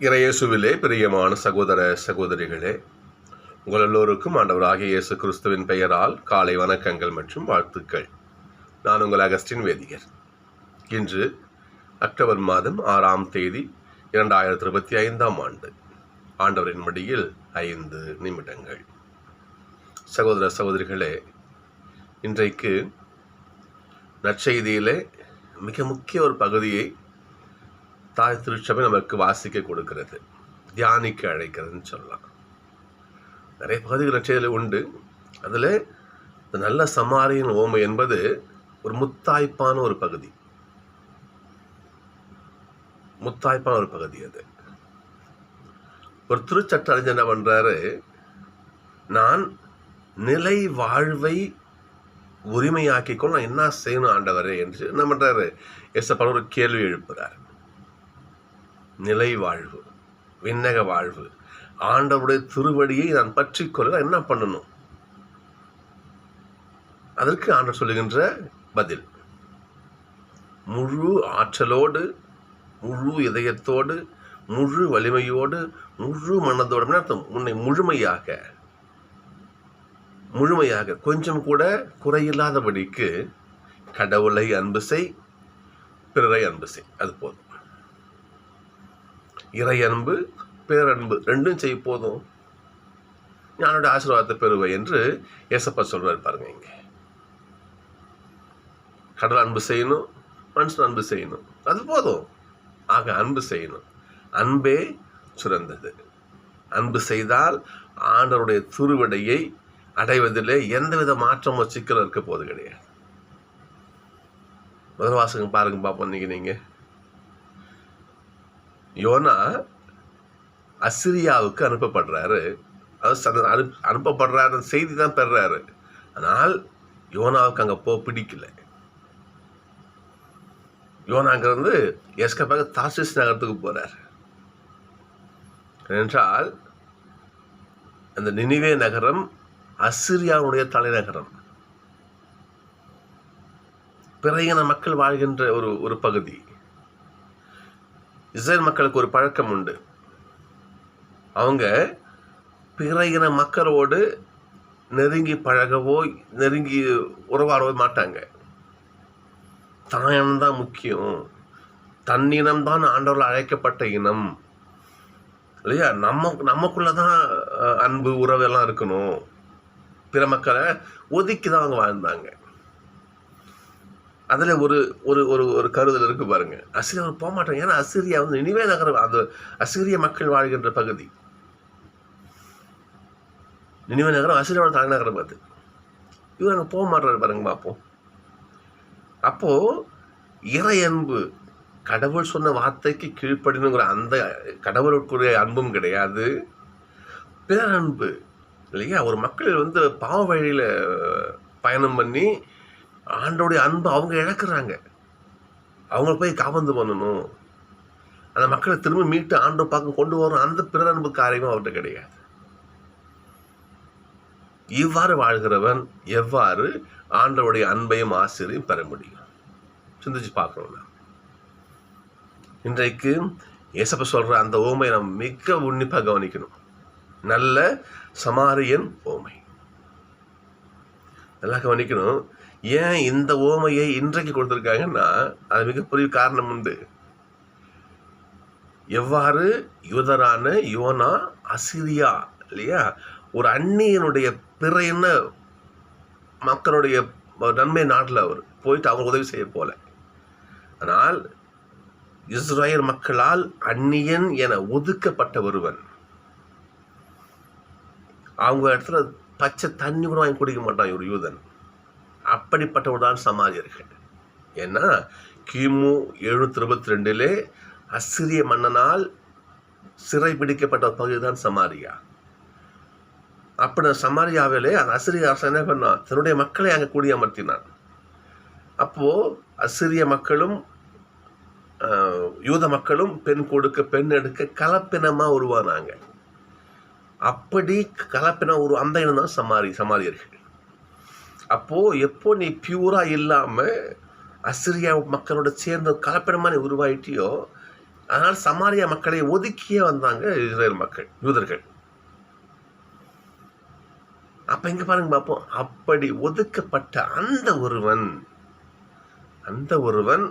இறையேசுவிலே பிரியமான சகோதர சகோதரிகளே உங்கள் எல்லோருக்கும் ஆண்டவராகிய இயேசு கிறிஸ்துவின் பெயரால் காலை வணக்கங்கள் மற்றும் வாழ்த்துக்கள். நான் உங்கள் அகஸ்டின் வேதியர் இன்று அக்டோபர் மாதம் ஆறாம் தேதி இரண்டாயிரத்தி இருபத்தி ஐந்தாம் ஆண்டு. ஆண்டவரின் மடியில் ஐந்து நிமிடங்கள். சகோதர சகோதரிகளே இன்றைக்கு நற்செய்தியிலே மிக முக்கிய ஒரு பகுதியை தாய் திருச்சபை நமக்கு வாசிக்க கொடுக்கிறது. தியானிக்க அழைக்கிறதுன்னு சொல்லலாம். நிறைய பகுதிகள் நச்சையில் உண்டு. அதில் இந்த நல்ல சமாரியின் ஓமை என்பது ஒரு முத்தாய்ப்பான ஒரு பகுதி. முத்தாய்ப்பான ஒரு பகுதி அது. ஒரு திருச்சட்ட அறிஞர் என்ன பண்ணுறாரு நான் நிலை வாழ்வை உரிமையாக்கிக்கொள்ள நான் என்ன செய்யணும் ஆண்டவரே என்று என்ன பண்ணுறாரு எஸ்எப்பால் ஒரு கேள்வி எழுப்புகிறார் நிலை வாழ்வு விண்ணக வாழ்வு. ஆண்டவருடைய திருவடியை நான் பற்றி கொள்ள என்ன பண்ணணும்? அதற்கு ஆண்டவர் சொல்லுகின்ற பதில். முழு ஆற்றலோடு முழு இதயத்தோடு முழு வலிமையோடு முழு மனதோடு அர்த்தம்? உன்னை முழுமையாக முழுமையாக கொஞ்சம் கூட குறையில்லாதபடிக்கு கடவுளை அன்பு செய் பிறரை அன்பு செய். அது போதும். இறை அன்பு பேரன்பு ரெண்டும் செய்ய போதும். ஞானோட ஆசீர்வாதத்தை பெறுவை என்று ஏசப்பா சொல்வார் பாருங்க இங்கே. கடல் அன்பு செய்யணும் மனுஷன் அன்பு செய்யணும். அது போதும். ஆக அன்பு செய்யணும். அன்பே சிறந்தது. அன்பு செய்தால் ஆண்டவருடைய துருவடையை அடைவதிலே எந்தவித மாற்றமோ சிக்கலும் இருக்க போது கிடையாது. முதல் வாசகம் பாருங்க பார்ப்போம் நீங்க நீங்கள் யோனா அசிரியாவுக்கு அனுப்பப்படுறாரு. அது ச- அனு அனுப்பப்படுறாரு செய்தி தான் பெறுறாரு ஆனால் யோனாவுக்கு அங்கே போக பிடிக்கல. யோனா அங்கிருந்து எஸ்கப்பாக தாசிஸ் நகரத்துக்கு போகிறார் என்றால் அந்த நினைவே நகரம் அசிரியாவுடைய தலைநகரம். பிறையின மக்கள் வாழ்கின்ற ஒரு ஒரு பகுதி. இஸ்ரேல் மக்களுக்கு ஒரு பழக்கம் உண்டு. அவங்க பிற இன மக்களோடு நெருங்கி பழகவோ நெருங்கி உறவாடவோ மாட்டாங்க. தாயம் தான் முக்கியம். தன்னினம் தான் ஆண்டவர்கள் அழைக்கப்பட்ட இனம். இல்லையா? நம்ம நமக்குள்ள தான் அன்பு உறவெல்லாம் இருக்கணும். பிற மக்களை ஒதுக்கி தான் அவங்க வாழ்ந்தாங்க. அதில் ஒரு ஒரு ஒரு ஒரு கருதல் இருக்கு பாருங்க. அசிரியா போக மாட்டாங்க. ஏன்னா அசிரியா வந்து நினைவே நகரம் அது அசிரிய மக்கள் வாழ்கின்ற பகுதி. நினைவே நகரம் அசிரியாவோட தலைநகரம் அது. இவர் அங்கே போக மாட்டார் பாருங்க பார்ப்போம் அப்போது இறை அன்பு கடவுள் சொன்ன வார்த்தைக்கு கீழ்ப்படினுங்கிற அந்த கடவுளுக்குரிய அன்பும் கிடையாது. பேரன்பு இல்லையா? ஒரு மக்கள் வந்து பாவ வழியில் பயணம் பண்ணி ஆண்டோடைய அன்பு அவங்க இழக்கிறாங்க. அவங்கள போய் காபந்து பண்ணணும். அந்த மக்களை திரும்ப மீட்டு ஆண்டு பார்க்க கொண்டு வரும் அந்த பிறரன்பு காரியமும் அவர்கிட்ட கிடையாது. இவ்வாறு வாழ்கிறவன் எவ்வாறு ஆண்டவுடைய அன்பையும் ஆசிரியும் பெற முடியும்? சிந்திச்சு பார்க்கணும் இன்றைக்கு இயேசப்ப சொல்ற அந்த ஓமையை நம்ம மிக உன்னிப்பாக கவனிக்கணும். நல்ல சமாரியன் ஓமை நல்லா கவனிக்கணும். ஏன் இந்த ஓமையை இன்றைக்கு கொடுத்துருக்காங்கன்னா அது மிகப்பெரிய காரணம் உண்டு. எவ்வாறு யூதரான யோனா அசிரியா இல்லையா? ஒரு அந்நியனுடைய பிற என்ன மக்களுடைய நன்மை நாட்டில் அவர் போயிட்டு அவங்க உதவி செய்ய போல. ஆனால் இஸ்ரேல் மக்களால் அந்நியன் என ஒதுக்கப்பட்ட ஒருவன். அவங்க இடத்துல பச்சை தண்ணி கூட வாங்கி குடிக்க மாட்டான் ஒரு யூதன். அப்படிப்பட்டவர் தான் சமாரியர்கள். ஏன்னா கிமு எழுநூத்தி இருபத்தி ரெண்டிலே அசிரிய மன்னனால் சிறை பிடிக்கப்பட்ட ஒரு பகுதி தான் சமாரியா. அப்படி சமாரியாவிலே அந்த அசிரிய அரசன் என்ன பண்ணான்? தன்னுடைய மக்களை அங்கே குடியமர்த்தினான் அப்போது அசிரிய மக்களும் யூத மக்களும் பெண் கொடுக்க பெண் எடுக்க கலப்பினமாக உருவானாங்க. அப்படி கலப்பின ஒரு அந்த இனம் தான் சமாரி சமாரியர்கள். அப்போ எப்போ நீ பியூரா இல்லாம அசிரியா மக்களோட சேர்ந்த கலப்பினமா நீ உருவாயிட்டியோ அதனால் சமாரியா மக்களை ஒதுக்கியே வந்தாங்க இஸ்ரேல் மக்கள் யூதர்கள். அப்ப இங்க பாருங்க பார்ப்போம் அப்படி ஒதுக்கப்பட்ட அந்த ஒருவன் அந்த ஒருவன்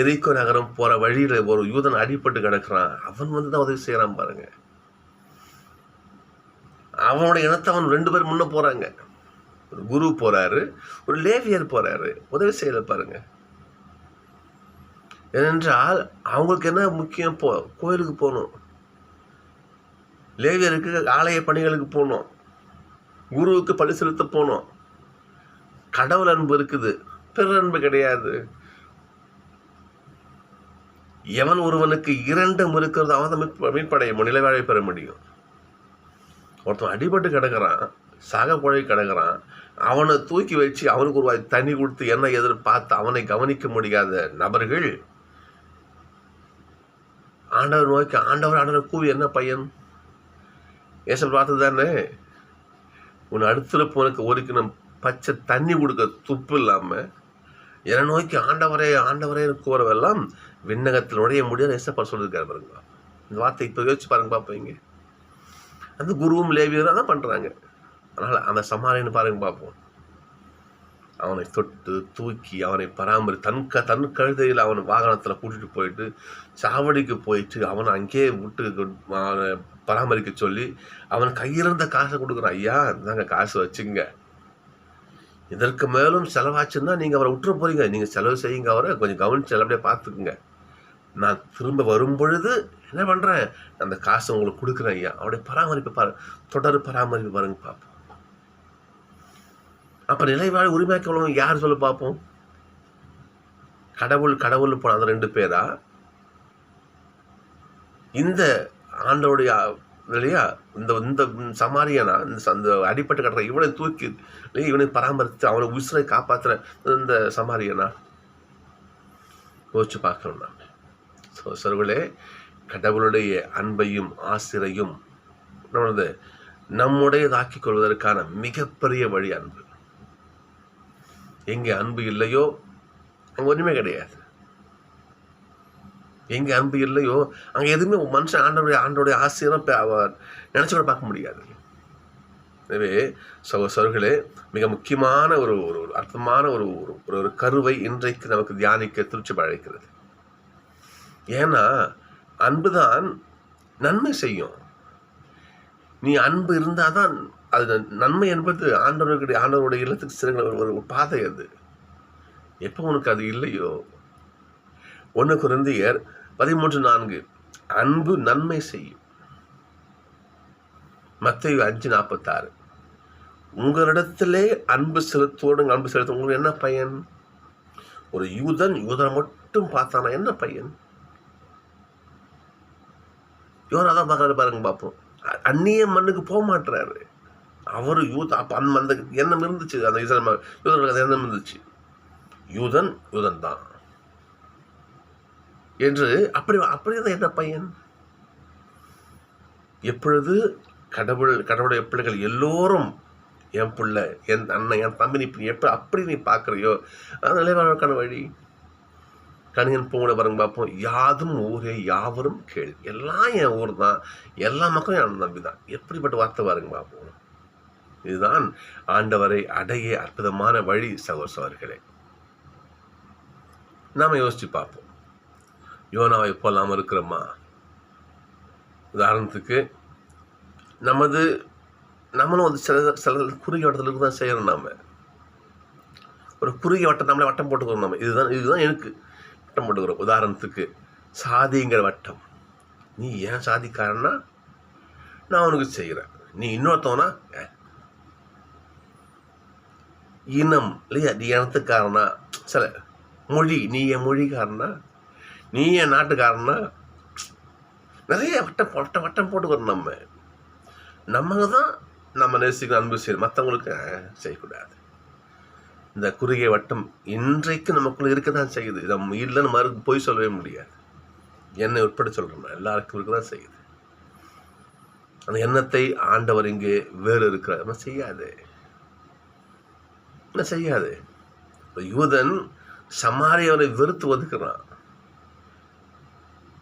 எரிக்கோ நகரம் போற வழியில ஒரு யூதன் அடிபட்டு கிடக்குறான். அவன் வந்து தான் உதவி செய்யறான் பாருங்க. அவனோட இனத்தை அவன் ரெண்டு பேர் முன்னே போகிறாங்க ஒரு குரு போகிறாரு ஒரு லேவியர் போகிறாரு உதவி செய்யல பாருங்க. ஏனென்றால் அவங்களுக்கு என்ன முக்கியம்? போ கோயிலுக்கு போகணும். லேவியருக்கு ஆலய பணிகளுக்கு போகணும். குருவுக்கு பழி செலுத்த போகணும். கடவுள் அன்பு இருக்குது. பிற அன்பு கிடையாது. எவன் ஒருவனுக்கு இரண்டும் இருக்கிறது அவன் தான் மீட்ப- மீட்படைய பெற முடியும். ஒருத்தன் அடிபட்டு கிடக்குறான் சாக புழை கிடக்குறான் அவனை தூக்கி வச்சு அவனுக்கு ஒரு வாய் தண்ணி கொடுத்து என்ன எதிர்பார்த்து அவனை கவனிக்க முடியாத நபர்கள் ஆண்டவர் நோக்கி ஆண்டவர் ஆண்டவர் கூவி என்ன பையன்? ஏசல் பார்த்தது தானே உன் அடுத்துல போனக்கு ஒருக்கினம் பச்சை தண்ணி கொடுக்க துப்பு இல்லாமல் என்னை நோக்கி ஆண்டவரே ஆண்டவரே கூறவெல்லாம் விண்ணகத்தில் நுழைய முடியாது ஏசப்பா சொல்லியிருக்காரு பாருங்க. இந்த வார்த்தை இப்போ யோசிச்சு பாருங்க பார்ப்பீங்க அந்த குருவும் லேவியரும் தான் பண்ணுறாங்க அதனால் அந்த சமாரியன்னு பாருங்க பார்ப்போம். அவனை தொட்டு தூக்கி அவனை பராமரி தன் க தன் கழுதையில் அவன் வாகனத்தில் கூட்டிகிட்டு போயிட்டு சாவடிக்கு போயிட்டு அவனை அங்கேயே விட்டு அவனை பராமரிக்க சொல்லி அவன் கையிலிருந்த காசை கொடுக்குறான். ஐயா இந்தாங்க காசு வச்சுங்க. இதற்கு மேலும் செலவாச்சுன்னா நீங்கள் அவரை விட்டுற போகிறீங்க நீங்கள் செலவு செய்யுங்க அவரை. கொஞ்சம் கவனிச்சு நல்லபடியாக பார்த்துக்குங்க. நான் திரும்ப வரும்பொழுது என்ன பண்ணுறேன் அந்த காசை உங்களுக்கு கொடுக்குறேன் ஐயா. அவருடைய பராமரிப்பு பாரு. தொடர் பராமரிப்பு பாருங்க பார்ப்போம் அப்போ நிலைவாழ் உரிமையாக்க உள்ளவங்க யார் சொல்ல பார்ப்போம் கடவுள் கடவுள் போன அந்த ரெண்டு பேரா? இந்த ஆண்டோடைய இல்லையா? இந்த இந்த சமாரியனா? இந்த ச- அந்த அடிப்பட்டு கட்டுற இவனை தூக்கி இல்லையா இவனை பராமரித்து அவனை உசுரை காப்பாற்றுற இந்த சமாரியனா? யோசிச்சு பார்க்கணும் நான் ஸோ சருகளே கடவுளுடைய அன்பையும் ஆசிரையும் நம்மளது நம்முடையதாக்கிக் கொள்வதற்கான மிகப்பெரிய வழி அன்பு. எங்கே அன்பு இல்லையோ அங்கே ஒன்றுமே கிடையாது. எங்கே அன்பு இல்லையோ அங்கே எதுவுமே மனுஷன் ஆண்டோடைய ஆண்டோடைய ஆசையெல்லாம் நினச்சி கூட பார்க்க முடியாது. எனவே சகோசர்களே மிக முக்கியமான ஒரு ஒரு ஒரு அர்த்தமான ஒரு ஒரு ஒரு- ஒரு கருவை இன்றைக்கு நமக்கு தியானிக்க திருச்சி அழைக்கிறது ஏன்னா அன்பு தான் நன்மை செய்யும். நீ அன்பு இருந்தால் தான் அது நன்மை என்பது ஆண்டவர்களுடைய ஆண்டவருடைய இல்லத்துக்கு சிறந்த ஒரு பாதை அது. எப்போ உனக்கு அது இல்லையோ? ஒன்று குருந்தியர் பதிமூன்று நான்கு அன்பு நன்மை செய்யும். மத்திய அஞ்சு நாற்பத்தாறு உங்களிடத்திலே அன்பு செலுத்துவோடு அன்பு செலுத்த உங்களுக்கு என்ன பையன்? ஒரு யூதன் யூதனை மட்டும் பார்த்தானா என்ன பையன்? இவர் அதான் பார்க்குறாரு பாருங்க பார்ப்போம் அந்நிய மண்ணுக்கு போக மாட்டுறாரு அவர் யூத் அப்போ அந்த அந்த எண்ணம் இருந்துச்சு? அந்த இஸ்ரேல் யூதர்களுக்கு அந்த எண்ணம் இருந்துச்சு? யூதன் யூதன் தான். என்று அப்படி அப்படி தான் என்ன பையன்? எப்பொழுது கடவுள் கடவுளுடைய பிள்ளைகள் எல்லோரும் என் பிள்ளை என் அண்ணன் என் தம்பி நீ எப்படி எப்போ அப்படி நீ பார்க்குறியோ அது நிலைவாழ்வுக்கான வழி. கணியன் பூங்கட பாருங்க பார்ப்போம் யாதும் ஊரே யாவரும் கேள். எல்லாம் என் ஊர் தான். எல்லா மக்களும் என் நம்பி தான் எப்படிப்பட்ட வார்த்தை பாருங்க பார்ப்போம் இதுதான் ஆண்டவரை அடைய அற்புதமான வழி சகோசவர்களே நாம் யோசித்து பார்ப்போம் யோனாவை போலாமல் இருக்கிறோமா? உதாரணத்துக்கு நமது நம்மளும் வந்து சில சில குறுகிய வட்டத்தில் தான் செய்கிறோம் நாம். ஒரு குறுகிய வட்டம் நம்மளே வட்டம் போட்டுக்கிறோம் நம்ம இதுதான் இதுதான் எனக்கு. வட்டம் போட்டுக்கிறோம் உதாரணத்துக்கு சாதிங்கிற வட்டம். நீ ஏன் சாதிக்காரன்னா? நான் உனக்கு செய்கிறேன் நீ இன்னொருத்தவனா? இனம் இல்லையா? நீ இனத்துக்காரனா? சில மொழி நீ என் மொழிக்காரனா? நீ என் நாட்டுக்காரனா? நிறைய வட்டம் வட்டம் வட்டம் போட்டுக்கிறோம் நம்ம. நம்ம தான் நம்ம நேசிக்கிற அன்பு செய்யணும் மற்றவங்களுக்கு செய்யக்கூடாது. இந்த குறுகிய வட்டம் இன்றைக்கு நமக்குள்ள இருக்க தான் செய்யுது. இதை இல்லைன்னு மறு போய் சொல்லவே முடியாது. என்னை உட்பட சொல்கிறோம் எல்லாருக்கும் இருக்க தான் செய்யுது. அந்த எண்ணத்தை ஆண்டவர் இங்கே வேறு இருக்கிறார். நம்ம செய்யாது. என்ன செய்யாது. இப்ப யூதன் சமாரியவனை வெறுத்து ஒதுக்குறான்.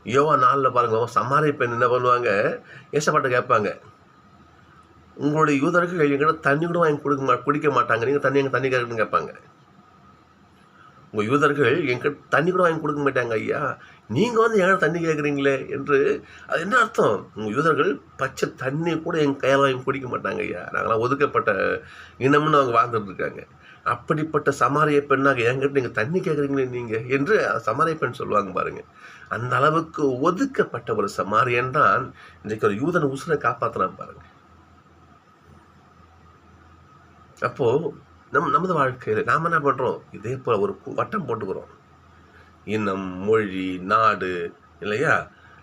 யோவா நாளில் பாருங்க சமாரிய பெண் என்ன பண்ணுவாங்க? ஏசப்பாட்டை கேட்பாங்க உங்களுடைய யூதர்கள் எங்கிட்ட தண்ணி கூட வாங்கி கொடுக்க மா குடிக்க மாட்டாங்க. நீங்கள் தண்ணி எங்கள் தண்ணி கேட்குன்னு கேட்பாங்க. உங்கள் யூதர்கள் எங்கிட்ட தண்ணி கூட வாங்கி கொடுக்க மாட்டாங்க ஐயா. நீங்கள் வந்து எங்கிட்ட தண்ணி கேட்குறீங்களே என்று அது என்ன அர்த்தம்? உங்கள் யூதர்கள் பச்சை தண்ணி கூட எங்கள் கையால் வாங்கி குடிக்க மாட்டாங்க ஐயா. நாங்களாம் ஒதுக்கப்பட்ட இனம்னு அவங்க வாழ்ந்துட்டு இருக்காங்க. அப்படிப்பட்ட சமாரிய பெண்ணாக என்கிட்ட நீங்கள் தண்ணி கேட்குறீங்களே நீங்கள் என்று சமாரிய பெண் சொல்லுவாங்க பாருங்கள் அந்த அளவுக்கு ஒதுக்கப்பட்ட ஒரு சமாரியன் தான் இன்றைக்கு ஒரு யூதன் உசுரை காப்பாற்றலாம் பாருங்கள் அப்போது நம் நமது வாழ்க்கையில் நாம் என்ன பண்ணுறோம் இதே போல் ஒரு வட்டம் போட்டுக்கிறோம். இனம் மொழி நாடு இல்லையா?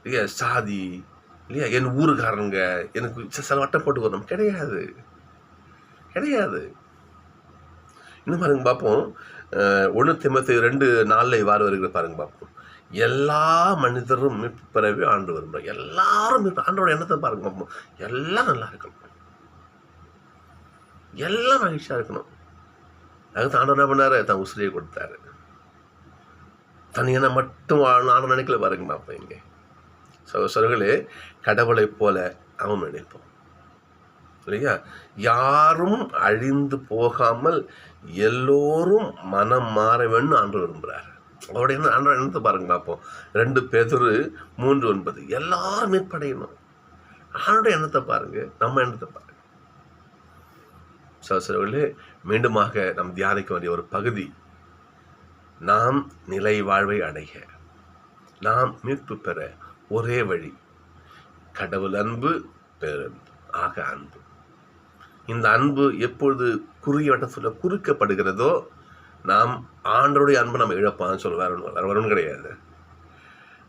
இல்லையா? சாதி இல்லையா? என் ஊருக்காரங்க எனக்கு சில வட்டம் போட்டுக்கிறோம். கிடையாது. கிடையாது. இன்னும் பாருங்க பார்ப்போம். ஒன்று திம்பத்தி ரெண்டு நாளில் இவ்வாறு வருகிற பாருங்க பார்ப்போம். எல்லா மனிதரும் மீட்பு ஆண்டு வரும்போது எல்லாரும் மீட்பு ஆண்டோட எண்ணத்தை பாருங்க பார்ப்போம். எல்லாம் நல்லா இருக்கணும். எல்லாம் மகிழ்ச்சியாக இருக்கணும் அதுக்கு ஆண்டவர் என்ன பண்ணார்? தன் உசிரியை கொடுத்தாரு. தனியான மட்டும் வாழணும் நினைக்கல பாருங்க பார்ப்போம் இங்கே. சகோசரர்களே கடவுளைப் போல அவன் நினைப்போம். இல்லையா? யாரும் அழிந்து போகாமல் எல்லோரும் மனம் மாற வேண்டும் ஆண்டு விரும்புகிறார். அவருடைய என்ன ஆண்டவர் எண்ணத்தை பாருங்க பார்ப்போம். ரெண்டு பேதுரு மூன்று ஒன்பது. எல்லாரும் மீட்படையணும். ஆண்டோட எண்ணத்தை பாருங்க நம்ம எண்ணத்தை பாருங்க. சகோசரர்களே மீண்டுமாக நாம் தியானிக்க வேண்டிய ஒரு பகுதி. நாம் நிலை வாழ்வை அடைய நாம் மீட்பு பெற ஒரே வழி கடவுள் அன்பு பேரன்பு ஆக அன்பு. இந்த அன்பு எப்பொழுது குறுகிய வட்டத்தில் குறுக்கப்படுகிறதோ நாம் ஆண்டருடைய அன்பு நம்ம இழப்பான்னு சொல்ல வேற ஒன்று வேற ஒன்றும் கிடையாது.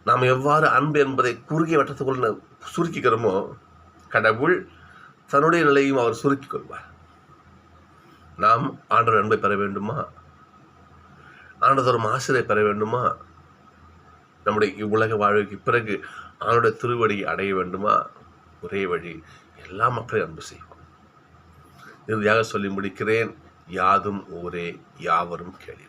நாம் எவ்வாறு அன்பு என்பதை குறுகிய வட்டத்துக்குள்ள சுருக்கிக்கிறோமோ கடவுள் தன்னுடைய நிலையும் அவர் சுருக்கிக் கொள்வார். நாம் ஆண்டவர் அன்பை பெற வேண்டுமா? ஆண்டதோறும் ஆசிரியை பெற வேண்டுமா? நம்முடைய இவ்வுலக வாழ்வுக்கு பிறகு ஆணுடைய திருவடியை அடைய வேண்டுமா? ஒரே வழி எல்லா மக்களையும் அன்பு செய்வோம். இறுதியாக சொல்லி முடிக்கிறேன் யாதும் ஊரே யாவரும் கேள்வி